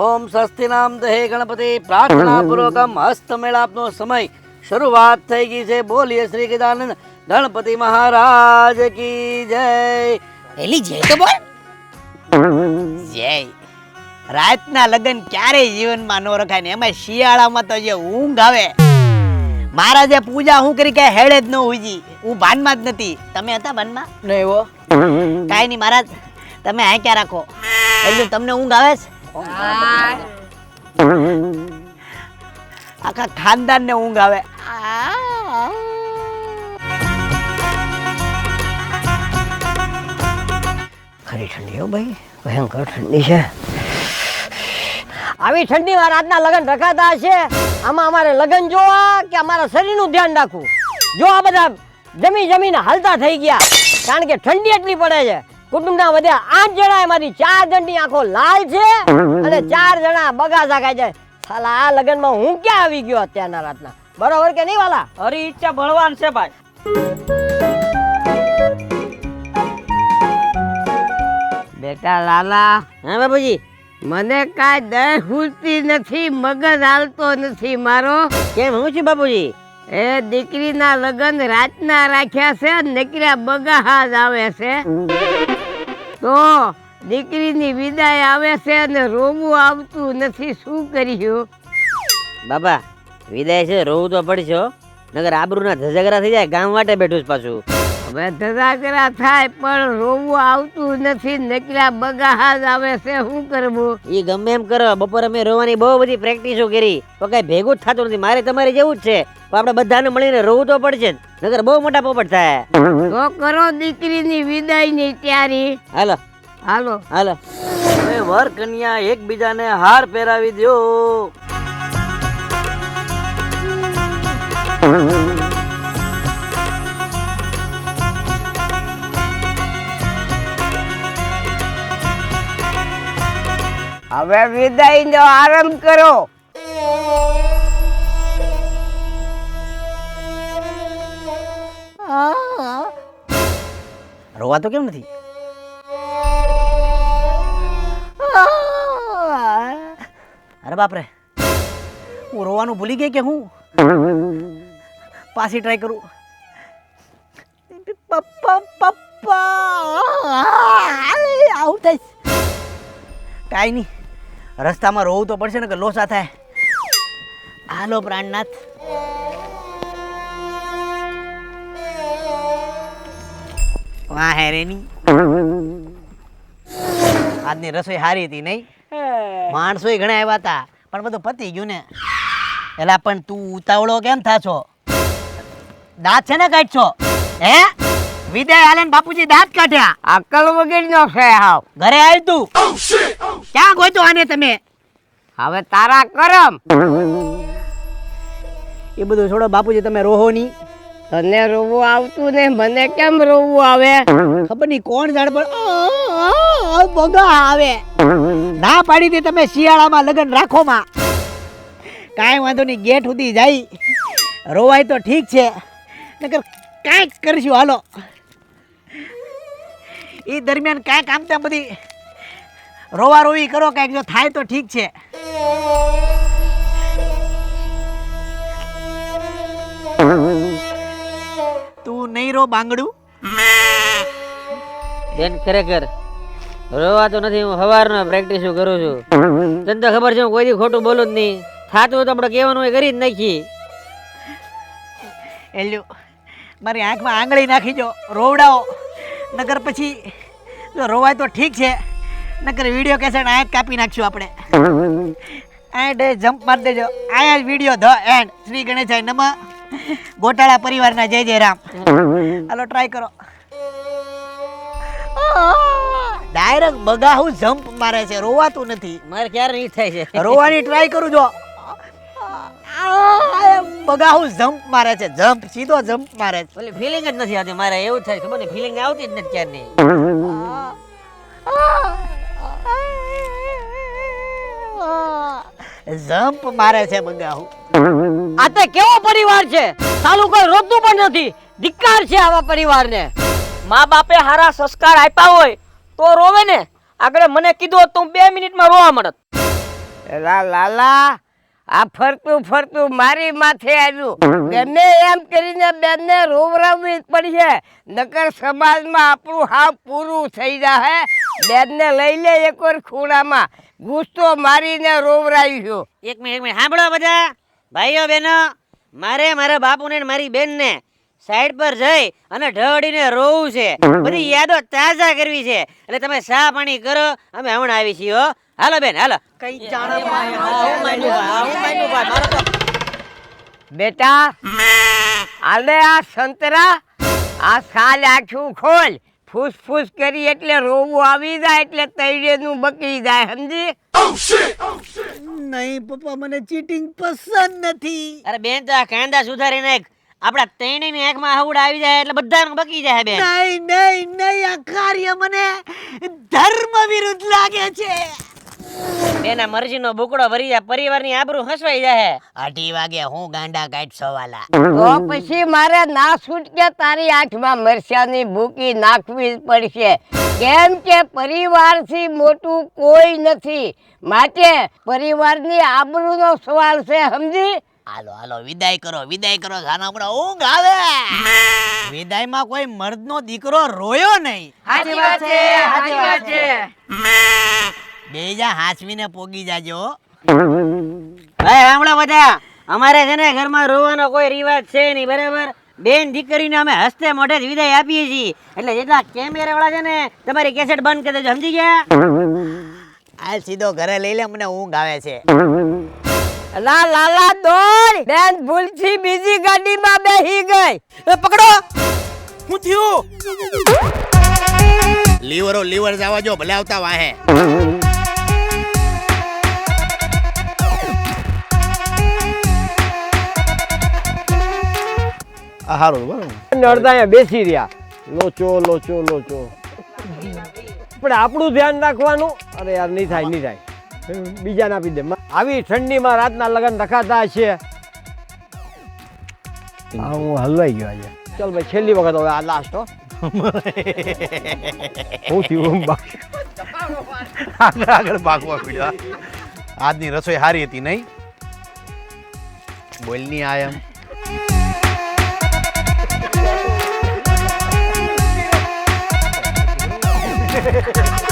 ઓમ સ્વસ્તિ નામ દહે ગણપતિ. પ્રાર્થના પૂર્વકમ હસ્તમેળાપનો સમય. શરૂઆત થઈ ગઈ છે. બોલીએ શ્રી ગજાનંદ ગણપતિ મહારાજ કી જય. પેલી જય તો બોલ. જય. રાતના લગ્ન ક્યારેય જીવનમાં ન રખાય ને એમાં શિયાળામાં તો જે ઊંઘ આવે. મારા જે પૂજા હું કરી કે હેડે જ ન ઉજી. હું ભાનમાં જ નથી. તમે હતા ભાનમાં? નહીં એવો કાંઈ નહીં મહારાજ. તમે આ ક્યાં રાખો એટલે તમને ઊંઘ આવે છે આખા ખાનદાન ને ઊંઘ આવે. ખરી ઠંડી હો ભાઈ. ભયંકર ઠંડી છે. આવી ઠંડીમાં રાતના લગ્ન રખાતા હશે. આમાં અમારે લગ્ન જોવા કે અમારા શરીરનું ધ્યાન રાખવું? જો આ બધા જમી જમીને હાલતા થઈ ગયા. કારણ કે ઠંડી એટલી પડે છે. કુટુંબના વધ્યા આઠ જણા એમાંથી ચાર જણની આંખો લાલ છે અને ચાર જણા બગાસા ખાય છે. સાલા આ લગનમાં હું ક્યાં આવી ગયો અત્યારના રાતના? બરોબર કે નહીં વાલા? હરી ઈચ્છા ભળવાન છે ભાઈ. બેટા લાલા હા બાપુજી મને કાંઈ દય ખૂલતી નથી મગજ હાલતો નથી મારો. કેમ હું છું બાપુજી? એ દીકરીના લગ્ન રાતના રાખ્યા છે નીકળ્યા બગાહા જ આવે છે. તો દીકરીની વિદાય આવે છે અને રોવું આવતું નથી. શું કર્યું? બાબા, વિદાય છે રોવું તો પડશે નગર આબરૂના ધજાગરા થઈ જાય, ગામ વાટે બેઠું છું પાછું. થાય પણ રોવું આવતું નથી. નકલા બગાહાજ આવે છે શું કરવું? એ ગમે એમ કરો. બપોરે અમે રોવાની બહુ બધી પ્રેક્ટિસો કરી. તો કઈ ભેગું જ થતું નથી. મારે તમારે જેવું જ છે. આપડે આપણે બધાને મળીને રોવું તો પડશે નગર બહુ મોટા પોપટ થાય. તો કરો દીકરીની વિદાયની તૈયારી. હાલો. હાલો. હાલો. વર કન્યા એકબીજાને હાર પહેરાવી દો હવે વિદાયનો આરંભ કરો રોવા તો કેમ નથી અરે બાપરે હું રોવાનું ભૂલી ગઈ કે હું પાછી ટ્રાય કરું પપ્પા પપ્પા આવું થાય કાંઈ નહીં રસ્તામાં રોવું તો પડશે ને કે લોસા થાય. હાલો પ્રાણનાથ. વાહ હે રેની. આજની રસોઈ સારી હતી નહીં? માણસો ઘણા આવ્યા હતા પણ બધું પતી ગયું ને. એલા પણ તું ઉતાવળો કેમ થાશો? દાંત છે ને કાઢશો? હે? વિદાય હાલે બાપુજી દાંત કાઢ્યા. અકલ નો છે હાવ. ઘરે આવ્યું તું. ક્યાં ગોતો આને તમે? હવે તારા કરમ. એ બધું છોડો બાપુજી તમે રોહો નહીં તને રોવું આવતું ને મને કેમ રોવું આવે? ખબર નહીં કોણ ઝાડ આ, બગા આવે. ના પાડી દે તમે શિયાળામાં લગ્ન રાખો માં. કાંઈ વાંધો નહીં ગેટ સુધી જાય. રોવાય તો ઠીક છે. નકર કાંઈક કરશું હાલો. એ દરમિયાન કાંઈક આમ ત્યાં બધી રોવા રોવી કરો કાંઈક જો થાય તો ઠીક છે. તું નહીં રો બાંગડું? બેન ખરેખર. રોવા તો નથી હું સવારનો પ્રેક્ટિસ કરું છું. તને તો ખબર છે હું કોઈ દી ખોટું બોલું જ નહીં. થાતું તો આપણે કહેવાનું એ કરી જ નાખી એલ્યુ મારી આંખમાં આંગળી નાખી જો રોવડાવો. નગર પછી જો રોવાય તો ઠીક છે. નકર વીડિયો કેસેટ આંખ કાપી નાખશું આપણે. એન્ડ જમ્પ મારી દેજો. આયા જ વીડિયો ધ એન્ડ શ્રી ગણેશાય નમ. ગોટાળા પરિવારના જય જય રામ હાલો ટ્રાય કરો. ડાયરેક્ટ બગાહું જમ્પ મારે છે. રોવાતું નથી. મારે ક્યારે નહીં થાય છે? રોવાની ટ્રાય કરું જો. બગાહુ જમ્પ મારે છે. જમ્પ સીધો જમ્પ મારે છે. ફિલિંગ જ નથી આવતી મારે. એવું થાય. ખબર નહીં ફિલિંગ આવતી જ નથી ક્યારની. જમ્પ મારે છે બગાહુ આ તે કેવો પરિવાર છે? સાલું કોઈ રોતું પણ નથી. ધિક્કાર છે આવા પરિવારને. મા બાપે હારા સંસ્કાર આપ્યા હોય તો રોવે ને. આગળ મને કીધું તું બે મિનિટમાં રોવા મળત. લા લાલા આ ફરતું ફરતું મારી માથે આવ્યું. ગમે એમ કરીને બેનને રોવરાવવી જ પડશે નકર સમાજમાં આપણું હાવ પૂરું થઈ જાહે. બેનને લઈ લે એકવાર ખૂણામાં. ગુસ્સો મારીને રોવરાવ્યું એક મિનિટ એક મિનિટ. સાંભળો બધા. ભાઈઓ બહેનો મારે મારા બાપુને ને મારી બેનને સાઈડ પર જઈ અને ઢળીને રોવું છે. બધી યાદો તાજા કરવી છે. એટલે તમે સા પાણી કરો અમે હમણાં આવી છીએ હો. હાલો બેન હાલો. બેટા આલે આ સંતરા આ સાલ આખું ખોલ. ફૂસ ફૂસ કરી એટલે રોવું આવી જાય એટલે તૈરેનું બકી જાય સમજી? નહીં પપ્પા મને ચીટિંગ પસંદ નથી. અરે બેન તો આ કાંદા સુધારી નાખ આપડા ત્રણેયની આંખમાં હવડા આવી જાય એટલે બધાનું બકી જાય બેન. નહીં નહીં નહીં આ કાર્ય મને ધર્મ વિરુદ્ધ લાગે છે. બેના મરજીનો બુકડો ભરી જાય પરિવારની આબરૂ હસવાઈ જાય અઢી વાગે હું ગાંડા કાઢ સવાલા. તો પછી મારે ના છૂટકે તારી આંખમાં મરચાની ભૂકી નાખવી પડશે. કેમ કે પરિવારથી મોટું કોઈ નથી. માટે પરિવારની આબરૂનો સવાલ છે સમજી? હાલો હાલો વિદાય કરો વિદાય કરો હમણાં ઊંઘ આવે. વિદાયમાં કોઈ મર્દનો દીકરો રોયો નહીં. સાચી વાત છે સાચી વાત છે. બે જા હાચવીને પોગી જાજો ભાઈ હમણાં બધા. અમારે છે ને ઘરમાં રોવાનો કોઈ રિવાજ છે નહીં બરાબર? બેન દીકરીને અમે હસ્તે મોઢે જ વિદાય આપીએ છીએ. એટલે જેટલા કેમેરા વાળા છે ને તમારી કેસેટ બંધ કરી દેજો સમજી ગયા? આ સીધો ઘરે લઈ લે મને ઊંઘ આવે છે. લા લાલા દોડ! બેન ભૂલથી બીજી ગાડીમાં બેહી ગઈ. પકડો! હું થયું? લીવરો લીવર જવા જો ભલે આવતા વાહે. સારું બરાબર. અડધા અહીંયા બેસી રહ્યા. લોચો લોચો લોચો. પણ આપણું ધ્યાન રાખવાનું અરે યાર નહીં થાય નહીં થાય. બીજા ના આપી દે. આવી ઠંડીમાં રાતના લગન રખાતા છે હું હલવાઈ ગયો આજે. ચાલ ભાઈ છેલ્લી વખત હવે આ લાસ્ટ હો. હું થયું આગળ આગળ ભાગવા પીડ્યા આજની રસોઈ સારી હતી નહીં? બોલની આ Hehehehe